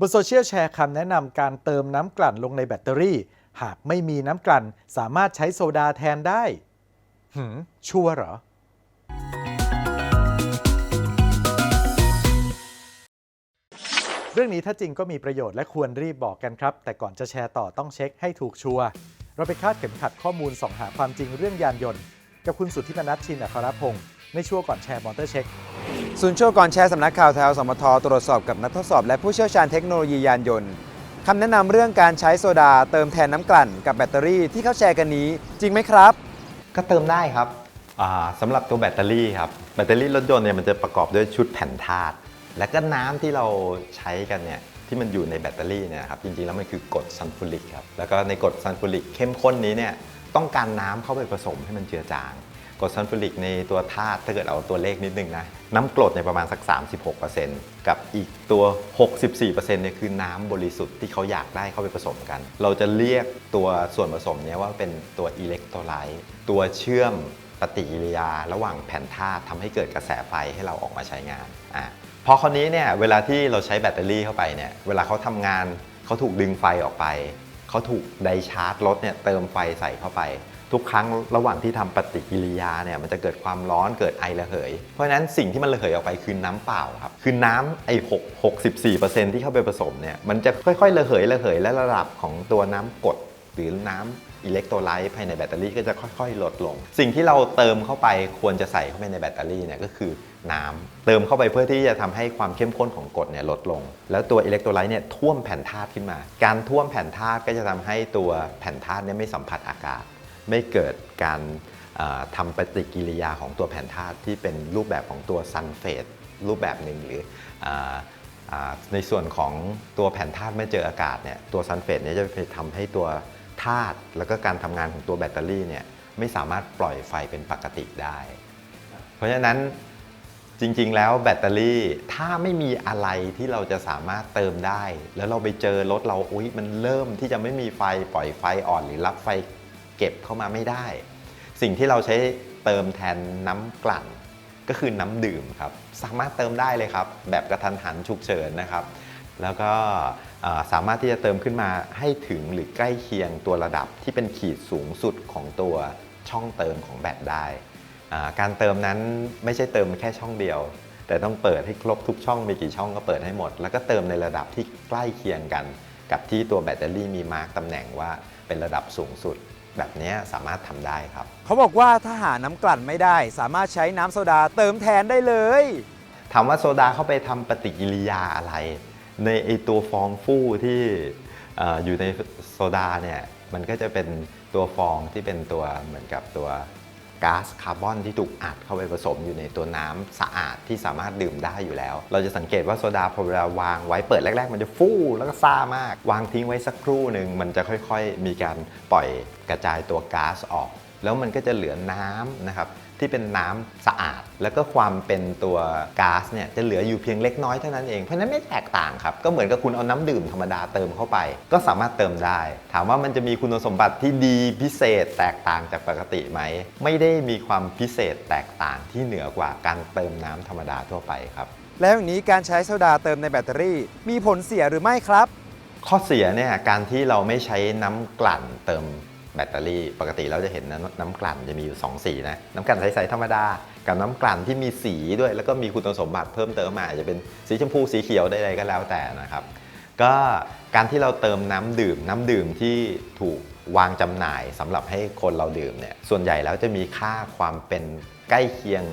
บนโซเชียลแชร์คำแนะนำการเติมน้ำกลั่นลงในแบตเตอรี่ หากไม่มีน้ำกลั่นสามารถใช้โซดาแทนได้ หืม ชัวร์เหรอเรื่องนี้ถ้าจริงก็มีประโยชน์และควรรีบบอกกันครับ แต่ก่อนจะแชร์ต่อต้องเช็คให้ถูกชัวร์เราไปคาดเข็มขัดข้อมูลส่องหาความจริงเรื่องยานยนต์ กับคุณสุทธิมนัทชินอัครพงศ์ในช่วงก่อนแชร์มอเตอร์เช็ค ศูนย์โชว์ก่อนแชร์สำนักข่าวแถวสมทตรวจสอบกับนักทดสอบ และผู้เชี่ยวชาญเทคโนโลยียานยนต์คำแนะนำเรื่องการใช้โซดา เติมแทนน้ำกลั่น กับแบตเตอรี่ที่เขาแชร์กันนี้ จริงไหมครับ ก็เติมได้ครับอ่าสำหรับตัวแบตเตอรี่ครับแบตเตอรี่รถยนต์เนี่ยมันจะประกอบด้วยชุดแผ่นธาตุและก็น้ำที่เราใช้กันเนี่ยที่มันอยู่ในแบตเตอรี่เนี่ยนะครับจริงๆแล้วมันคือกรดซัลฟูริกครับแล้วก็ในกรดซัลฟูริกเข้มข้นนี้เนี่ยต้องการน้ำเข้าไปผสมให้มันเจือจาง กรดซัลฟูริกในตัวธาตุถ้าเกิดเอาตัวเลขนิดนึงนะ น้ำกรดในประมาณสัก 36%กับอีกตัว 64%เนี่ยคือน้ำบริสุทธิ์ที่เขาอยากได้เข้าไปผสมกัน เราจะเรียกตัวส่วนผสมเนี้ว่าเป็นตัวอิเล็กโทรไลต์ตัวเชื่อมปฏิกิริยาระหว่างแผ่นธาตุทำให้เกิดกระแสไฟให้เราออกมาใช้งานอะพอคราวนี้เนี่ยเวลาที่เราใช้แบตเตอรี่เข้าไปเนี่ยเวลาเขาทำงานเขาถูกดึงไฟออกไปเขาถูกไดชาร์จรถเนี่ยเติมไฟใส่เข้าไป ทุกครั้งระหว่างที่ทำปฏิกิริยาเนี่ยมันจะเกิดความร้อนเกิดไอระเหย เพราะฉะนั้นสิ่งที่มันระเหยออกไปคือน้ำเปล่าครับคือน้ำไอ้6 64%ที่เข้าไปผสมเนี่ยมันจะค่อยๆระเหยระเหยและระดับของตัวน้ำกรดหรือน้ำอิเล็กโทรไลต์ภายในแบตเตอรี่ก็จะค่อยๆ ลดลง สิ่งที่เราเติมเข้าไปควรจะใส่เข้าไปในแบตเตอรี่เนี่ยก็คือน้ำเติมเข้าไปเพื่อที่จะทำให้ความเข้มข้นของกรดเนี่ยลดลง แล้วตัวอิเล็กโทรไลต์เนี่ยท่วมแผ่นธาตุขึ้นมา การท่วมแผ่นธาตุก็จะทำให้ตัวแผ่นธาตุเนี่ยไม่สัมผัสอากาศ ไม่เกิดการเอ่อทำปฏิกิริยาของตัวแผ่นธาตุที่เป็นรูปแบบของตัวซัลเฟตรูปแบบหนึ่งหรืออในส่วนของตัวแผ่นธาตุเมื่อเจออากาศเนี่ยตัวซัลเฟตเนี่ยจะไปทำให้ตัวธาตุแล้วก็การทำงานของตัวแบตเตอรี่เนี่ยไม่สามารถปล่อยไฟเป็นปกติได้ เพราะฉะนั้นจริงๆแล้วแบตเตอรี่ถ้าไม่มีอะไรที่เราจะสามารถเติมได้ แล้วเราไปเจอรถเราอุ๊ยมันเริ่มที่จะไม่มีไฟปล่อยไฟอ่อนหรือรับไฟ เก็บเข้ามาไม่ได้ สิ่งที่เราใช้เติมแทนน้ำกลั่นก็คือน้ำดื่มครับ สามารถเติมได้เลยครับ แบบกระทันหันฉุกเฉินนะครับ แล้วก็สามารถที่จะเติมขึ้นมาให้ถึงหรือใกล้เคียงตัวระดับที่เป็นขีดสูงสุดของตัวช่องเติมของแบตได้ การเติมนั้นไม่ใช่เติมแค่ช่องเดียว แต่ต้องเปิดให้ครบทุกช่องมีกี่ช่องก็เปิดให้หมด แล้วก็เติมในระดับที่ใกล้เคียงกัน กับที่ตัวแบตเตอรี่มีมาร์กตำแหน่งว่าเป็นระดับสูงสุด แบบเนี้ยสามารถทำได้ครับ เขาบอกว่าถ้าหาน้ำกลั่นไม่ได้ สามารถใช้น้ำโซดาเติมแทนได้เลยถามว่าโซดาเข้าไปทำปฏิกิริยาอะไร ในไอตัวฟองฟู่ที่เอ่ออยู่ในโซดาเนี่ยมันก็จะเป็นตัวฟองที่เป็นตัวเหมือนกับตัว ก๊าซคาร์บอนที่ถูกอัดเข้าไปผสมอยู่ในตัวน้ำสะอาดที่สามารถดื่มได้อยู่แล้ว เราจะสังเกตว่าโซดาพอเวลาวางไว้เปิดแรก ๆ มันจะฟู่แล้วก็ซ่ามาก วางทิ้งไว้สักครู่หนึ่งมันจะค่อยๆ มีการปล่อยกระจายตัวก๊าซออก แล้วมันก็จะเหลือน้ำนะครับที่เป็นน้ำสะอาด แล้วก็ความเป็นตัวก๊าซเนี่ยจะเหลืออยู่เพียงเล็กน้อยเท่านั้นเอง เพราะฉะนั้นไม่แตกต่างครับ ก็เหมือนกับคุณเอาน้ำดื่มธรรมดาเติมเข้าไป ก็สามารถเติมได้ ถามว่ามันจะมีคุณสมบัติที่ดีพิเศษแตกต่างจากปกติไหม ไม่ได้มีความพิเศษแตกต่างที่เหนือกว่าการเติมน้ำธรรมดาทั่วไปครับ แล้วอย่างนี้การใช้โซดาเติมในแบตเตอรี่ มีผลเสียหรือไม่ครับ ข้อเสียเนี่ยการที่เราไม่ใช้น้ำกลั่นเติมแบตเตอรี่ ปกติเราจะเห็นน้ำน้ำกลั่นจะมีอยู่ 2 สีนะ น้ำกลั่นใสๆธรรมดา กับน้ำกลั่นที่มีสีด้วย แล้วก็มีคุณสมบัติเพิ่มเติมมาอาจจะเป็นสีชมพูสีเขียวใดๆก็แล้วแต่นะครับ ก็การที่เราเติมน้ำดื่ม น้ำดื่มที่ถูกวางจำหน่ายสำหรับให้คนเราดื่มเนี่ยส่วนใหญ่แล้วจะมีค่าความเป็นใกล้เคียง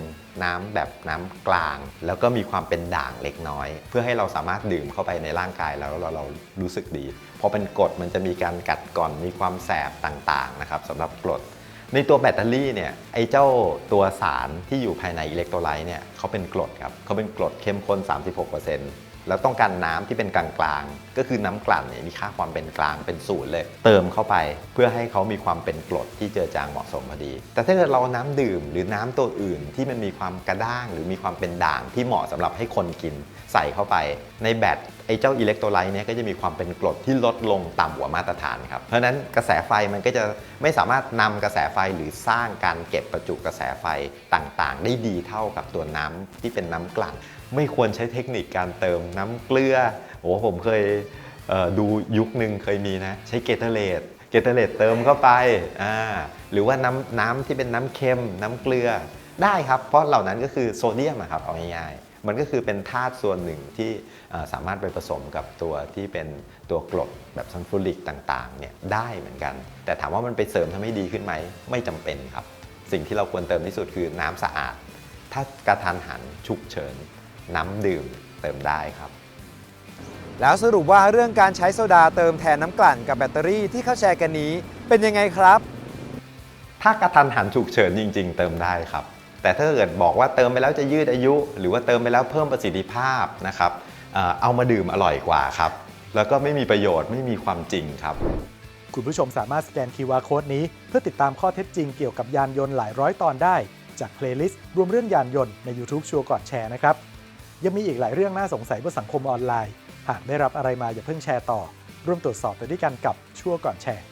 น้ำแบบน้ำกลาง แล้วก็มีความเป็นด่างเล็กน้อย เพื่อให้เราสามารถดื่มเข้าไปในร่างกายแล้วเราเรารู้สึกดีพอเป็นกรดมันจะมีการกัดก่อนมีความแสบต่างๆนะครับสำหรับกรด ในตัวแบตเตอรี่เนี่ยไอ้เจ้าตัวสารที่อยู่ภายในอิเล็กโทรไลต์เนี่ยเขาเป็นกรดครับเขาเป็นกรดเข้มข้น 36% แล้วต้องการน้ำที่เป็นกลางๆ ก็คือน้ำกลั่นเนี่ยมีค่าความเป็นกลางเป็นศูนย์เลย เติมเข้าไปเพื่อให้เขามีความเป็นกรดที่เจือจางเหมาะสมพอดี แต่ถ้าเกิดเราน้ำดื่มหรือน้ำตัวอื่นที่มันมีความกระด้าง หรือมีความเป็นด่างที่เหมาะสำหรับให้คนกินใส่เข้าไป ในแบตไอ้เจ้าอิเล็กโทรไลต์เนี่ยก็จะมีความเป็นกรดที่ลดลงต่ำกว่ามาตรฐานครับ เพราะฉะนั้นกระแสไฟมันก็จะไม่สามารถนำกระแสไฟหรือสร้างการเก็บประจุกระแสไฟต่างๆ ได้ดีเท่ากับตัวน้ำที่เป็นน้ำกลั่น ไม่ควรใช้เทคนิคการเติมน้ำเกลือโอ้ผมเคยเดูยุคหนึ่งเคยมีนะ ใช้เกเตอร์เลดเกเตอร์เลดเติมเข้าไปอ่าหรือว่าน้ำน้ำที่เป็นน้ำเค็ม น้ำเกลือได้ครับ เพราะเหล่านั้นก็คือโซเดียมครับเอาง่ายๆมันก็คือเป็นธาตุส่วนหนึ่งที่สามารถไปผสมกับตัวที่เป็นตัวกรดแบบซัลฟูริกต่างๆเนี่ยได้เหมือนกัน แต่ถามว่ามันไปเสริมทำให้ดีขึ้นไหม ไม่จำเป็นครับ สิ่งที่เราควรเติมที่สุดคือน้ำสะอาด ถ้ากระทันหันฉุกเฉิน น้ำดื่มเติมได้ครับ แล้วสรุปว่าเรื่องการใช้โซดาเติมแทนน้ำกลั่นกับแบตเตอรี่ที่เขาแชร์กันนี้เป็นยังไงครับ ถ้ากระทันหันฉุกเฉินจริง ๆ เติมได้ครับ แต่ถ้าเกิดบอกว่าเติมไปแล้วจะยืดอายุ หรือว่าเติมไปแล้วเพิ่มประสิทธิภาพนะครับเอ่อเอามาดื่มอร่อยกว่าครับ แล้วก็ไม่มีประโยชน์ไม่มีความจริงครับ คุณผู้ชมสามารถสแกน QR Code นี้ เพื่อติดตามข้อเท็จจริงเกี่ยวกับยานยนต์หลายร้อยตอนได้ จากเพลย์ลิสต์รวมเรื่องยานยนต์ใน YouTube ชัวร์ก่อนแชร์นะครับ ยังมีอีกหลายเรื่องน่าสงสัยบนสังคมออนไลน์ หากได้รับอะไรมาอย่าเพิ่งแชร์ต่อ ร่วมตรวจสอบไปด้วยกันกับชัวร์ก่อนแชร์